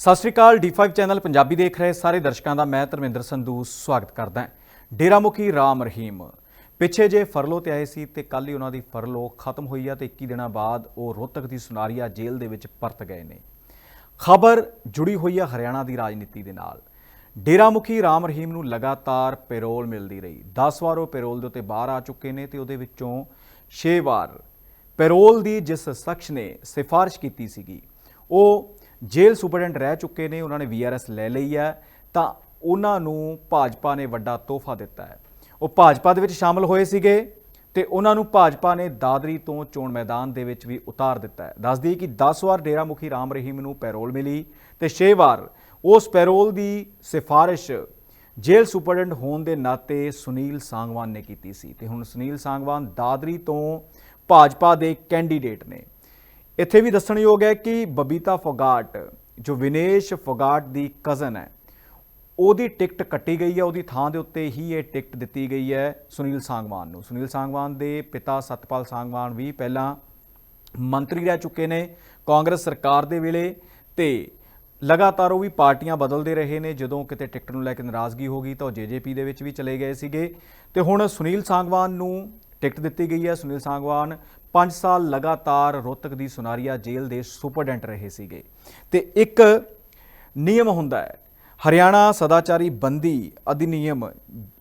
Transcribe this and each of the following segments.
ਸਤਿ ਸ਼੍ਰੀ ਅਕਾਲ D5 channel Punjabi ਦੇਖ ਰਹੇ ਸਾਰੇ ਦਰਸ਼ਕਾਂ ਦਾ ਮੈਂ ਧਰਮਿੰਦਰ ਸੰਧੂ ਸਵਾਗਤ ਕਰਦਾ ਹਾਂ। ਡੇਰਾ ਮੁਖੀ ਰਾਮ ਰਹੀਮ। ਪਿੱਛੇ ਜੇ ਫਰਲੋ ਤੇ ਆਏ ਸੀ ਤੇ ਕੱਲ ਹੀ ਉਹਨਾਂ ਦੀ ਫਰਲੋ ਖਤਮ ਹੋਈ ਆ ਤੇ 21 ਦਿਨਾਂ ਬਾਅਦ ਉਹ ਰੋਹਤਕ ਦੀ ਸੁਨਾਰੀਆ ਜੇਲ੍ਹ ਦੇ ਵਿੱਚ ਪਰਤ ਗਏ ਨੇ। ਖਬਰ ਜੁੜੀ ਹੋਈ ਆ ਹਰਿਆਣਾ ਦੀ ਰਾਜਨੀਤੀ ਦੇ ਨਾਲ। ਡੇਰਾ ਮੁਖੀ ਰਾਮ ਰਹੀਮ ਨੂੰ ਲਗਾਤਾਰ ਪੈਰੋਲ ਮਿਲਦੀ ਰਹੀ। 10 ਵਾਰ ਉਹ ਪੈਰੋਲ ਦੇ ਉੱਤੇ ਬਾਹਰ ਆ ਚੁੱਕੇ ਨੇ ਤੇ ਉਹਦੇ ਵਿੱਚੋਂ 6 ਵਾਰ ਪੈਰੋਲ ਦੀ ਜਿਸ ਸ਼ਖਸ ਨੇ ਸਿਫਾਰਿਸ਼ ਕੀਤੀ ਸੀਗੀ, ਉਹ ਜੇਲ੍ਹ ਸੁਪਰਡੈਂਟ ਰਹਿ ਚੁੱਕੇ ਨੇ, ਉਹਨਾਂ ਨੇ ਵੀਆਰਐਸ ਲੈ ਲਈ ਹੈ, ਤਾਂ ਉਹਨਾਂ ਨੂੰ ਭਾਜਪਾ ਨੇ ਵੱਡਾ ਤੋਹਫਾ ਦਿੱਤਾ ਹੈ। ਉਹ ਭਾਜਪਾ ਦੇ ਵਿੱਚ ਸ਼ਾਮਲ ਹੋਏ ਸੀਗੇ ਤੇ ਉਹਨਾਂ ਨੂੰ ਭਾਜਪਾ ਨੇ ਦਾਦਰੀ ਤੋਂ ਚੋਣ ਮੈਦਾਨ ਦੇ ਵਿੱਚ ਵੀ ਉਤਾਰ ਦਿੱਤਾ ਹੈ। ਦੱਸਦੀ ਕਿ 10 ਵਾਰ ਡੇਰਾ ਮੁਖੀ ਰਾਮ ਰਹੀਮ ਨੂੰ ਪੈਰੋਲ ਮਿਲੀ ਤੇ 6 ਵਾਰ ਉਸ ਪੈਰੋਲ ਦੀ ਸਿਫਾਰਿਸ਼ ਜੇਲ੍ਹ ਸੁਪਰਡੈਂਟ ਹੋਣ ਦੇ ਨਾਤੇ ਸੁਨੀਲ ਸਾਂਗਵਾਨ ਨੇ ਕੀਤੀ ਸੀ। ਤੇ ਹੁਣ ਸੁਨੀਲ ਸਾਂਗਵਾਨ ਦਾਦਰੀ ਤੋਂ ਭਾਜਪਾ ਦੇ ਕੈਂਡੀਡੇਟ ਨੇ। ਇੱਥੇ ਵੀ ਦੱਸਣਯੋਗ ਹੈ ਕਿ ਬਬੀਤਾ ਫੋਗਾਟ, ਜੋ ਵਿਨੇਸ਼ ਫੋਗਾਟ ਦੀ ਕਜ਼ਨ ਹੈ, ਉਹਦੀ ਟਿਕਟ ਕੱਟੀ ਗਈ ਹੈ, ਉਹਦੀ ਥਾਂ ਦੇ ਉੱਤੇ ਹੀ ਇਹ ਟਿਕਟ ਦਿੱਤੀ ਗਈ ਹੈ ਸੁਨੀਲ ਸਾਂਗਵਾਨ ਨੂੰ। ਸੁਨੀਲ ਸਾਂਗਵਾਨ ਦੇ ਪਿਤਾ ਸਤਪਾਲ ਸਾਂਗਵਾਨ ਵੀ ਪਹਿਲਾਂ ਮੰਤਰੀ ਰਹਿ ਚੁੱਕੇ ਨੇ ਕਾਂਗਰਸ ਸਰਕਾਰ ਦੇ ਵੇਲੇ ਤੇ ਲਗਾਤਾਰ ਉਹ ਵੀ ਪਾਰਟੀਆਂ ਬਦਲਦੇ ਰਹੇ ਨੇ। ਜਦੋਂ ਕਿਤੇ ਟਿਕਟ ਨੂੰ ਲੈ ਕੇ ਨਾਰਾਜ਼ਗੀ ਹੋ ਗਈ ਤਾਂ ਉਹ ਜੇਜੇਪੀ ਦੇ ਵਿੱਚ ਵੀ ਚਲੇ ਗਏ ਸੀਗੇ। ਤੇ ਹੁਣ ਸੁਨੀਲ ਸਾਂਗਵਾਨ ਨੂੰ ਟਿਕਟ ਦਿੱਤੀ ਗਈ ਹੈ। ਸੁਨੀਲ ਸਾਂਗਵਾਨ 5 ਸਾਲ ਲਗਾਤਾਰ ਰੋਹਤਕ ਦੀ ਸੁਨਾਰੀਆ ਜੇਲ੍ਹ ਦੇ ਸੁਪਰਡੈਂਟ ਰਹੇ ਸੀਗੇ। ਤੇ ਇੱਕ ਨਿਯਮ ਹੁੰਦਾ ਹੈ, ਹਰਿਆਣਾ ਸਦਾਚਾਰੀ ਬੰਦੀ ਅਧਿਨਿਯਮ,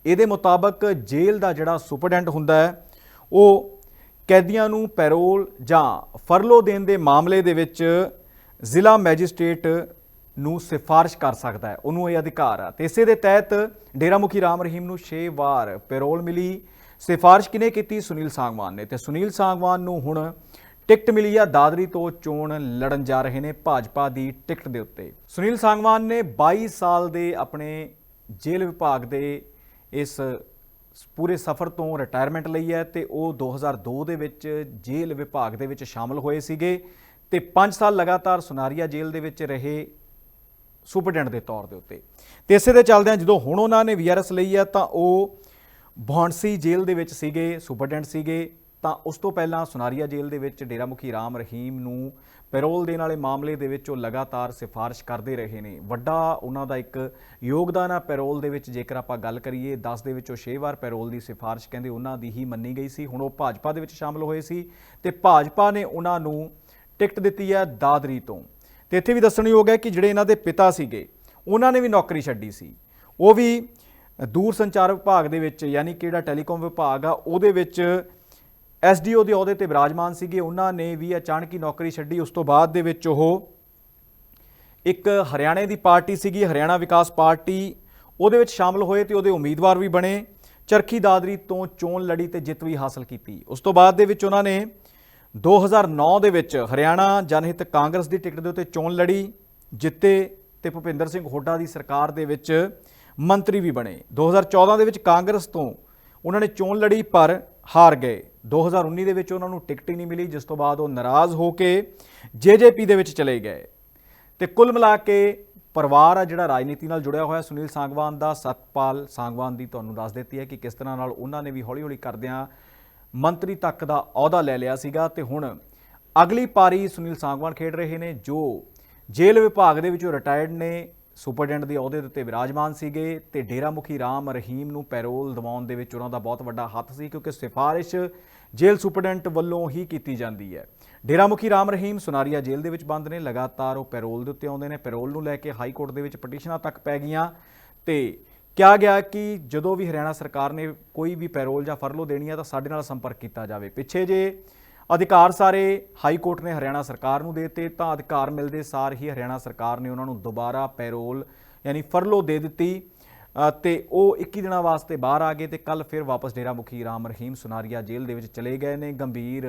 ਇਹਦੇ ਮੁਤਾਬਕ ਜੇਲ੍ਹ ਦਾ ਜਿਹੜਾ ਸੁਪਰਡੈਂਟ ਹੁੰਦਾ ਹੈ, ਉਹ ਕੈਦੀਆਂ ਨੂੰ ਪੈਰੋਲ ਜਾਂ ਫਰਲੋ ਦੇਣ ਦੇ ਮਾਮਲੇ ਦੇ ਵਿੱਚ ਜ਼ਿਲ੍ਹਾ ਮੈਜਿਸਟ੍ਰੇਟ ਨੂੰ ਸਿਫਾਰਿਸ਼ ਕਰ ਸਕਦਾ ਹੈ। ਉਹਨੂੰ ਇਹ ਅਧਿਕਾਰ ਆ। ਤੇ ਇਸੇ ਦੇ ਤਹਿਤ ਡੇਰਾ ਮੁਖੀ ਰਾਮ ਰਹੀਮ ਨੂੰ 6 ਵਾਰ ਪੈਰੋਲ ਮਿਲੀ। ਸਿਫਾਰਿਸ਼ ਕਿਨੇ ਕੀਤੀ? ਸੁਨੀਲ ਸਾਂਗਵਾਨ ਨੇ। ਤੇ ਸੁਨੀਲ ਸਾਂਗਵਾਨ ਨੂੰ ਹੁਣ ਟਿਕਟ ਮਿਲੀ ਆ ਦਾਦਰੀ ਤੋਂ ਚੋਣ ਲੜਨ ਜਾ ਰਹੇ ਨੇ ਭਾਜਪਾ ਦੀ ਟਿਕਟ ਦੇ ਉੱਤੇ। ਸੁਨੀਲ ਸਾਂਗਵਾਨ ਨੇ 22 ਸਾਲ ਦੇ ਆਪਣੇ ਜੇਲ੍ਹ ਵਿਭਾਗ ਦੇ ਇਸ ਪੂਰੇ ਸਫ਼ਰ ਤੋਂ ਰਿਟਾਇਰਮੈਂਟ ਲਈ ਹੈ ਤੇ ਉਹ 2002 ਦੇ ਵਿੱਚ ਜੇਲ੍ਹ ਵਿਭਾਗ ਦੇ ਵਿੱਚ ਸ਼ਾਮਲ ਹੋਏ ਸੀਗੇ ਤੇ 5 ਸਾਲ ਲਗਾਤਾਰ ਸੁਨਾਰੀਆ ਜੇਲ੍ਹ ਦੇ ਵਿੱਚ ਰਹੇ ਸੁਪਰਡੈਂਟ ਦੇ ਤੌਰ ਦੇ ਉੱਤੇ। ਤੇ ਇਸੇ ਦੇ ਚੱਲਦਿਆਂ ਜਦੋਂ ਹੁਣ ਉਹਨਾਂ ਨੇ ਵੀਆਰਐਸ ਲਈ ਹੈ ਤਾਂ ਉਹ ਭੌਂਸੀ ਜੇਲ੍ਹ ਦੇ ਵਿੱਚ ਸੀਗੇ, ਸੁਪਰਡੈਂਟ ਸੀਗੇ, ਤਾਂ ਉਸ ਤੋਂ ਪਹਿਲਾਂ ਸੁਨਾਰੀਆ ਜੇਲ੍ਹ ਦੇ ਵਿੱਚ ਡੇਰਾ ਮੁਖੀ ਰਾਮ ਰਹੀਮ ਨੂੰ ਪੈਰੋਲ ਦੇਣ ਵਾਲੇ ਮਾਮਲੇ ਦੇ ਵਿੱਚ ਉਹ ਲਗਾਤਾਰ ਸਿਫਾਰਿਸ਼ ਕਰਦੇ ਰਹੇ ਨੇ। ਵੱਡਾ ਉਹਨਾਂ ਦਾ ਇੱਕ ਯੋਗਦਾਨ ਆ ਪੈਰੋਲ ਦੇ ਵਿੱਚ, ਜੇਕਰ ਆਪਾਂ ਗੱਲ ਕਰੀਏ 10 ਦੇ ਵਿੱਚੋਂ 6 ਵਾਰ ਪੈਰੋਲ ਦੀ ਸਿਫਾਰਿਸ਼ ਕਹਿੰਦੇ ਉਹਨਾਂ ਦੀ ਹੀ ਮੰਨੀ ਗਈ ਸੀ। ਹੁਣ ਉਹ ਭਾਜਪਾ ਦੇ ਵਿੱਚ ਸ਼ਾਮਲ ਹੋਏ ਸੀ ਤੇ ਭਾਜਪਾ ਨੇ ਉਹਨਾਂ ਨੂੰ ਟਿਕਟ ਦਿੱਤੀ ਹੈ ਦਾਦਰੀ ਤੋਂ। ਤੇ ਇੱਥੇ ਵੀ ਦੱਸਣਯੋਗ ਹੈ ਕਿ ਜਿਹੜੇ ਇਹਨਾਂ ਦੇ ਪਿਤਾ ਸੀਗੇ, ਉਹਨਾਂ ਨੇ ਵੀ ਨੌਕਰੀ ਛੱਡੀ ਸੀ। ਉਹ ਵੀ ਦੂਰ ਸੰਚਾਰ ਵਿਭਾਗ ਦੇ ਵਿੱਚ, ਯਾਨੀ ਕਿ ਜਿਹੜਾ ਟੈਲੀਕਾਮ ਵਿਭਾਗ ਆ, ਉਹਦੇ ਵਿੱਚ ਐਸਡੀਓ ਦੇ ਅਹੁਦੇ ਤੇ ਵਿਰਾਜਮਾਨ ਸੀਗੇ। ਉਹਨਾਂ ਨੇ ਵੀ ਅਚਾਨਕ ਹੀ ਨੌਕਰੀ ਛੱਡੀ। ਉਸ ਤੋਂ ਬਾਅਦ ਦੇ ਵਿੱਚ ਉਹ ਇੱਕ ਹਰਿਆਣੇ ਦੀ ਪਾਰਟੀ ਸੀਗੀ, ਹਰਿਆਣਾ ਵਿਕਾਸ ਪਾਰਟੀ। ਉਹਦੇ ਵਿੱਚ ਸ਼ਾਮਲ ਹੋਏ ਤੇ ਉਹਦੇ ਉਮੀਦਵਾਰ ਵੀ ਬਣੇ। ਚਰਖੀ ਦਾਦਰੀ ਤੋਂ ਚੋਣ ਲੜੀ ਤੇ ਜਿੱਤ ਵੀ ਹਾਸਲ ਕੀਤੀ। ਉਸ ਤੋਂ ਬਾਅਦ ਦੇ ਵਿੱਚ ਉਹਨਾਂ ਨੇ 2009 ਦੇ ਵਿੱਚ ਹਰਿਆਣਾ ਜਨਹਿਤ ਕਾਂਗਰਸ ਦੀ ਟਿਕਟ ਦੇ ਉੱਤੇ ਚੋਣ ਲੜੀ, ਜਿੱਤੇ ਤੇ ਭੁਪਿੰਦਰ ਸਿੰਘ ਹੋਡਾ ਦੀ ਸਰਕਾਰ ਦੇ ਵਿੱਚ ਮੰਤਰੀ ਵੀ ਬਣੇ। 2014 ਦੇ ਵਿੱਚ ਕਾਂਗਰਸ ਤੋਂ ਉਹਨਾਂ ਨੇ ਚੋਣ ਲੜੀ ਪਰ ਹਾਰ ਗਏ। 2019 ਦੇ ਵਿੱਚ ਉਹਨਾਂ ਨੂੰ ਟਿਕਟ ਹੀ ਨਹੀਂ ਮਿਲੀ, ਜਿਸ ਤੋਂ ਬਾਅਦ ਉਹ ਨਾਰਾਜ਼ ਹੋ ਕੇ ਜੇਜੇਪੀ ਦੇ ਵਿੱਚ ਚਲੇ ਗਏ। ਤੇ ਕੁੱਲ ਮਿਲਾ ਕੇ ਪਰਿਵਾਰ ਆ ਜਿਹੜਾ ਰਾਜਨੀਤੀ ਨਾਲ ਜੁੜਿਆ ਹੋਇਆ, ਸੁਨੀਲ ਸਾਂਗਵਾਨ ਦਾ, ਸਤਪਾਲ ਸਾਂਗਵਾਨ ਦੀ ਤੁਹਾਨੂੰ ਦੱਸ ਦਿੱਤੀ ਹੈ ਕਿ ਕਿਸ ਤਰ੍ਹਾਂ ਨਾਲ ਉਹਨਾਂ ਨੇ ਵੀ ਹੌਲੀ-ਹੌਲੀ ਕਰਦਿਆਂ ਮੰਤਰੀ ਤੱਕ ਦਾ ਅਹੁਦਾ ਲੈ ਲਿਆ ਸੀਗਾ। ਤੇ ਹੁਣ ਅਗਲੀ ਪਾਰੀ ਸੁਨੀਲ ਸਾਂਗਵਾਨ ਖੇਡ ਰਹੇ ਨੇ, ਜੋ ਜੇਲ੍ਹ ਵਿਭਾਗ ਦੇ ਵਿੱਚੋਂ ਰਿਟਾਇਰਡ ਨੇ। ਸੁਪਰਡੈਂਟ ਦੇ ਅਹੁਦੇ ਦੇ ਉੱਤੇ ਵਿਰਾਜਮਾਨ ਸੀਗੇ ਤੇ ਡੇਰਾ ਮੁਖੀ ਰਾਮ ਰਹੀਮ ਨੂੰ ਪੈਰੋਲ ਦਿਵਾਉਣ ਦੇ ਵਿੱਚ ਉਹਨਾਂ ਦਾ ਬਹੁਤ ਵੱਡਾ ਹੱਥ ਸੀ, ਕਿਉਂਕਿ ਸਿਫਾਰਿਸ਼ ਜੇਲ੍ਹ ਸੁਪਰਡੈਂਟ ਵੱਲੋਂ ਹੀ ਕੀਤੀ ਜਾਂਦੀ ਹੈ। ਡੇਰਾ ਮੁਖੀ ਰਾਮ ਰਹੀਮ ਸੁਨਾਰੀਆ ਜੇਲ੍ਹ ਦੇ ਵਿੱਚ ਬੰਦ ਨੇ, ਲਗਾਤਾਰ ਉਹ ਪੈਰੋਲ ਦੇ ਉੱਤੇ ਆਉਂਦੇ ਨੇ, ਪੈਰੋਲ ਨੂੰ ਲੈ ਕੇ ਹਾਈ ਕੋਰਟ ਦੇ ਵਿੱਚ ਪਟੀਸ਼ਨਾਂ ਤੱਕ ਪੈ ਗਈਆਂ ਤੇ ਕਿਹਾ ਗਿਆ ਕਿ ਜਦੋਂ ਵੀ ਹਰਿਆਣਾ ਸਰਕਾਰ ਨੇ ਕੋਈ ਵੀ ਪੈਰੋਲ ਜਾਂ ਫਰਲੋ ਦੇਣੀ ਹੈ ਤਾਂ ਸਾਡੇ ਨਾਲ ਸੰਪਰਕ ਕੀਤਾ ਜਾਵੇ। ਪਿੱਛੇ ਜੇ ਅਧਿਕਾਰ ਸਾਰੇ ਹਾਈ ਕੋਰਟ ਨੇ ਹਰਿਆਣਾ ਸਰਕਾਰ ਨੂੰ ਦੇਤੇ ਤਾਂ ਅਧਿਕਾਰ ਮਿਲਦੇ ਸਾਰ ਹੀ ਹਰਿਆਣਾ ਸਰਕਾਰ ਨੇ ਉਹਨਾਂ ਨੂੰ ਦੁਬਾਰਾ ਪੈਰੋਲ ਯਾਨੀ ਫਰਲੋ ਦੇ ਦਿੱਤੀ ਅ, ਤੇ ਉਹ 21 ਦਿਨਾਂ ਵਾਸਤੇ ਬਾਹਰ ਆ ਗਏ ਤੇ ਕੱਲ ਫਿਰ ਵਾਪਸ ਡੇਰਾ ਮੁਖੀ ਰਾਮ ਰਹੀਮ ਸੁਨਾਰੀਆ ਜੇਲ੍ਹ ਦੇ ਵਿੱਚ ਚਲੇ ਗਏ ਨੇ। ਗੰਭੀਰ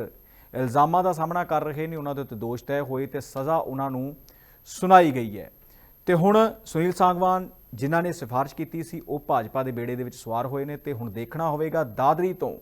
ਇਲਜ਼ਾਮਾਂ ਦਾ ਸਾਹਮਣਾ ਕਰ ਰਹੇ ਨੇ ਉਹਨਾਂ ਦੇ ਉੱਤੇ ਦੋਸ਼ ਤੈਅ ਹੋਏ ਤੇ ਸਜ਼ਾ ਉਹਨਾਂ ਨੂੰ ਸੁਣਾਈ ਗਈ ਹੈ। ਤੇ ਹੁਣ ਸੁਨੀਲ ਸਾਂਗਵਾਨ ਜਿਨ੍ਹਾਂ ਨੇ ਸਿਫਾਰਿਸ਼ ਕੀਤੀ ਸੀ ਉਹ ਭਾਜਪਾ ਦੇ ਬੇੜੇ ਦੇ ਵਿੱਚ ਸਵਾਰ ਹੋਏ ਨੇ ਤੇ ਹੁਣ ਦੇਖਣਾ ਹੋਵੇਗਾ ਦਾਦਰੀ ਤੋਂ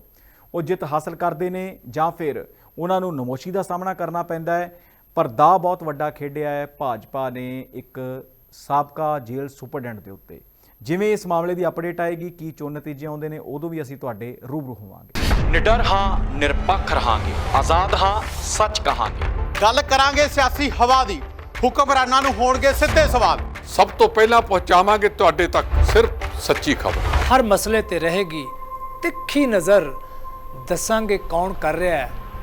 ਉਹ ਜਿੱਤ ਹਾਸਲ ਕਰਦੇ ਨੇ ਜਾਂ ਫਿਰ ਉਹਨਾਂ ਨੂੰ ਨਮੋਸ਼ੀ ਦਾ ਸਾਹਮਣਾ ਕਰਨਾ ਪੈਂਦਾ ਹੈ। ਪਰ ਦਾ ਬਹੁਤ ਵੱਡਾ ਖੇਡਿਆ ਹੈ। ਭਾਜਪਾ ਨੇ ਇੱਕ ਸਾਬਕਾ ਜੇਲ੍ਹ ਸੁਪਰਡੈਂਟ ਦੇ ਉੱਤੇ। ਜਿਵੇਂ ਇਸ ਮਾਮਲੇ ਦੀ ਅਪਡੇਟ ਆਏਗੀ ਕੀ ਚੋਣ ਨਤੀਜੇ ਆਉਂਦੇ ਨੇ ਉਦੋਂ ਵੀ ਅਸੀਂ ਤੁਹਾਡੇ ਰੂਬਰੂ ਹੋਵਾਂਗੇ। ਨਿਡਰ ਹਾਂ ਨਿਰਪੱਖ ਰਹਾਂਗੇ। ਆਜ਼ਾਦ ਹਾਂ ਸੱਚ ਕਹਾਂਗੇ। ਗੱਲ ਕਰਾਂਗੇ ਸਿਆਸੀ ਹਵਾ ਦੀ। ਹੁਕਮਰਾਨਾਂ ਨੂੰ ਹੋਣਗੇ ਸਿੱਧੇ ਸਵਾਲ। ਸਭ ਤੋਂ ਪਹਿਲਾਂ ਪਹੁੰਚਾਵਾਂਗੇ ਤੁਹਾਡੇ ਤੱਕ ਸਿਰਫ ਸੱਚੀ ਖਬਰ। ਹਰ ਮਸਲੇ ਤੇ ਰਹੇਗੀ ਤਿੱਖੀ ਨਜ਼ਰ। ਦੱਸਾਂਗੇ ਕੌਣ ਕਰ ਰਿਹਾ ਹੈ।